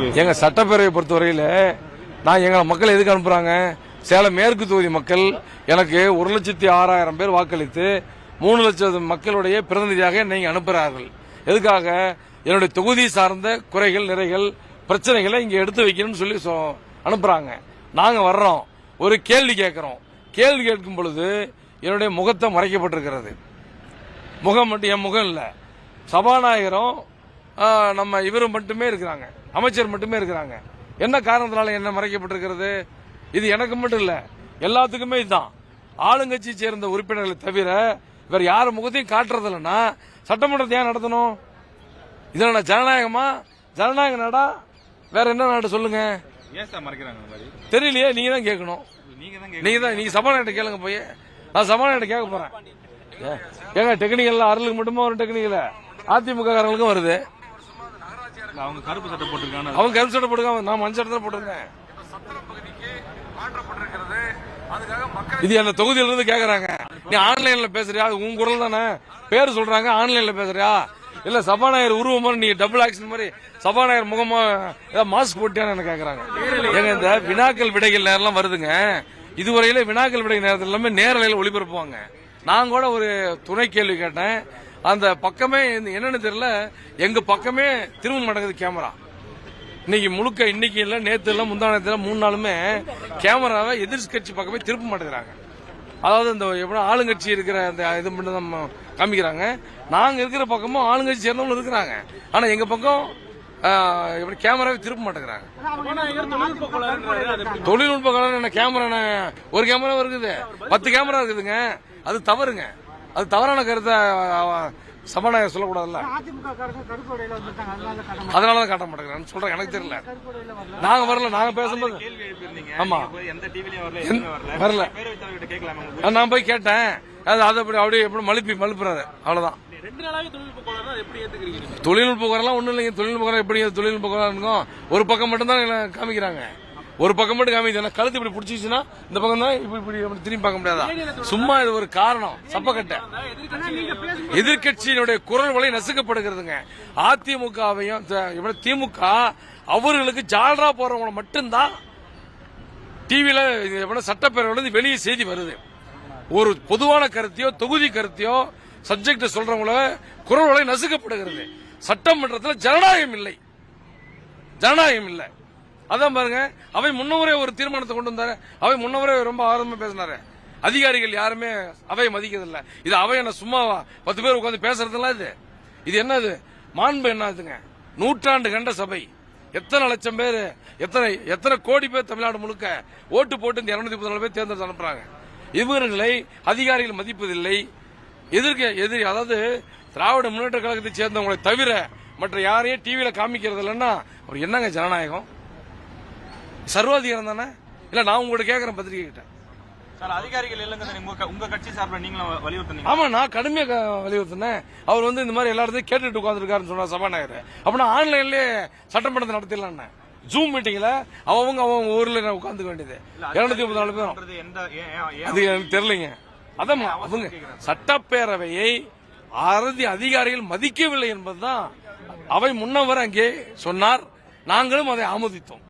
எங்க சட்டப்பேரவையை பொறுத்தவரையில நான் எங்க மக்கள் எதுக்கு அனுப்புறாங்க? சேலம் மேற்கு தொகுதி மக்கள் எனக்கு ஒரு லட்சத்தி ஆறாயிரம் பேர் வாக்களித்து மூணு லட்சம் மக்களுடைய பிரதிநிதியாக நீங்க அனுப்புகிறார்கள் எதுக்காக? என்னுடைய தொகுதி சார்ந்த குறைகள் நிறைகள் பிரச்சனைகளை இங்க எடுத்து வைக்கணும்னு சொல்லி சொ- அனுப்புறாங்க. நாங்க வர்றோம். ஒரு கேள்வி கேட்கிறோம் கேள்வி கேட்கும் பொழுது என்னுடைய முகத்தை மறைக்கப்பட்டிருக்கிறது. முகம் மட்டும் என் முகம் இல்லை. சபாநாயகரும் நம்ம இவரும் மட்டுமே இருக்கிறாங்க. அமைச்சர் மட்டுமே இருக்கிறாங்க. என்ன காரணத்தினால என்ன மறைக்கப்பட்டிருக்கிறது? இது எனக்கு மட்டும் இல்ல எல்லாத்துக்குமே இதுதான். ஆளுங்கட்சி சேர்ந்த உறுப்பினர்களை தவிர வேற யார் முகத்தையும் காட்டுறது இல்லைன்னா சட்டமன்றத்தை ஏன் நடத்தணும்? இது என்ன ஜனநாயகமா? ஜனநாயக நாடா? வேற என்ன நாடு சொல்லுங்க? தெரியலையே நீங்க தான் கேட்கணும். நீங்க தான் நீங்க சபாநாயகர்ட்ட கேளுங்க போய். நான் சபாநாயகர்ட்ட கேட்க போறேன். ஏங்க டெக்னிக்கல் அருளுக்கு மட்டுமா வரும் டெக்னிக்கல? அதிமுக காரங்களுக்கும் வருது. அவங்க கருப்பு சட்டை போட்டிருக்காங்க அவங்க கருப்பு சட்டை போட்டுருக்காங்க நான் மஞ்சள் சட்டை போட்டிருக்கேன் இது அந்த தொகுதியில இருந்து கேக்குறாங்க? நீ ஆன்லைன்ல பேசுறியா? உன் குரல் தானே? பேர் சொல்றாங்க ஆன்லைன்ல பேசுறியா? இல்ல சபாநாயகர் உருவமா நீ டபுள் ஆக்ஷன் மாதிரி சபாநாயகர் முகமா ஏதாவது மாஸ்க் போட்டியான்னு கேக்குறாங்க? ஏங்க இந்த வினாக்கள் விடைகள் நேரம்லாம் வருதுங்க. இதுவரையில வினாக்கள் விடை நேரத்தில் எல்லாமே நேரலையில் ஒளிபரப்புவாங்க. நான் கூட ஒரு துணை கேள்வி கேட்டேன். அந்த பக்கமே என்னன்னு தெரியல. எங்க பக்கமே திரும்ப மாட்டேங்குது கேமரா. இன்னைக்கு முழுக்க இன்னைக்கு இல்ல நேத்து இல்ல முந்தானத்துல மூணு நாளுமே கேமராவை எதிர்கட்சி பக்கமே திருப்ப மாட்டேங்கிறாங்க. அதாவது இந்த எப்படி ஆளுங்கட்சி இருக்கிற அந்த இது மட்டும் தான் காமிக்கிறாங்க. நாங்க இருக்கிற பக்கமும் ஆளுங்கட்சி சேர்ந்தவங்களும் இருக்கிறாங்க. ஆனா எங்க பக்கம் எப்படி கேமராவே திருப்ப மாட்டேங்கிறாங்க. தொழில்நுட்ப கலர் என்ன கேமரா ஒரு கேமரா இருக்குது. பத்து கேமரா இருக்குதுங்க. அது தவறுங்க. அது தவறான கருத்தை சபாநாயகர் சொல்லக்கூடாதுல்ல. அதனால காட்ட மாட்டாங்க காட்ட சொல்றேன் எனக்கு தெரியல. நாங்க வரல நாங்க பேசும்போது. ஆமா. வரல. நான் போய் கேட்டேன். அது அதை அப்படி அப்படியே எப்படி மழுப்பி மழுப்புறாரு அவ்வளவுதான். தொழில்நுட்ப குறைலாம் இல்லைங்க. தொழில்நுட்ப குறை எப்படி தொழில்நுட்ப குறை இருக்கும்? ஒரு பக்கம் மட்டும் தான் காமிக்கிறாங்க. ஒரு பக்கம் மட்டும் காமிக்குது. கழுத்து இப்படி பிடிச்சிச்சுன்னா இந்த பக்கம் தான் இப்படி இப்படி அப்படி திரும்பி பார்க்க முடியாதா? சும்மா இது ஒரு காரணம். சப்பக்கட்டை எதிர்க்கட்சியினுடைய குரல் வலை நசுக்கப்படுகிறதுங்க. அதிமுகவையும் இவ்வளவு திமுக அவர்களுக்கு ஜால்ரா போறவங்கள மட்டும்தான் டிவியில எவ்வளவு சட்டப்பேரவையில இருந்து வெளியே செய்தி வருது. ஒரு பொதுவான கருத்தையோ தொகுதி கருத்தையோ சப்ஜெக்ட் சொல்றவங்கள குரல் வலை நசுக்கப்படுகிறது. சட்டமன்றத்தில் ஜனநாயகம் இல்லை. ஜனநாயகம் இல்லை. அதான் பாருங்க அவை முன்னவரே ஒரு தீர்மானத்தை கொண்டு வந்தாரு. அவை முன்னவரே ரொம்ப ஆர்வமா பேசினாரு. அதிகாரிகள் யாருமே அவை மதிக்கிறதில்ல. இது அவை என்ன சும்மாவா? பத்து பேர் உட்காந்து பேசுறதுலாம் இது. இது என்னது? மாண்பு என்னதுங்க நூற்றாண்டு கண்ட சபை. எத்தனை லட்சம் பேர் எத்தனை எத்தனை கோடி பேர் தமிழ்நாடு முழுக்க ஓட்டு போட்டு இந்த இருநூத்தி முப்பத்தி நாலு பேர் தேர்ந்தெடுத்து அனுப்புறாங்க. இவர்களை அதிகாரிகள் மதிப்பதில்லை. எதிர்க்க எதிரி அதாவது திராவிட முன்னேற்ற கழகத்தை சேர்ந்தவங்களை தவிர மற்ற யாரையும் டிவியில காமிக்கிறது இல்லைன்னா அவர் என்னங்க ஜனநாயகம்? சர்வாதிகாரம் தானே? இல்ல நான் உங்கள்ட்ட கேட்கறேன் பத்திரிகை கிட்ட சார் அதிகாரிகள் இல்லைங்க உங்க கட்சி சார்பில் நீங்களும் வலியுறுத்துனீங்க. ஆமா நான் கடுமையா க- வலியுறுத்தினேன். அவர் வந்து இந்த மாதிரி எல்லா இடத்தையும் கேட்டுட்டு உட்காந்துருக்காருன்னு சொன்னார் சபாநாயகர். அப்படின்னா ஆன்லைன்லயே சட்டமன்றத்தை நடத்திடலாம் ஜூம் மீட்டிங்ல அவங்க அவங்க ஊர்ல உட்காந்துக்க வேண்டியது. இருநூத்தி முப்பத்தி நாலு பேரும். அது எனக்கு தெரியலைங்க. அதான் அவங்க சட்டப்பேரவையை அறுதி அதிகாரிகள் மதிக்கவில்லை என்பதுதான் அவை முன்னவர் அங்கே சொன்னார். நாங்களும் அதை ஆமோதித்தோம்.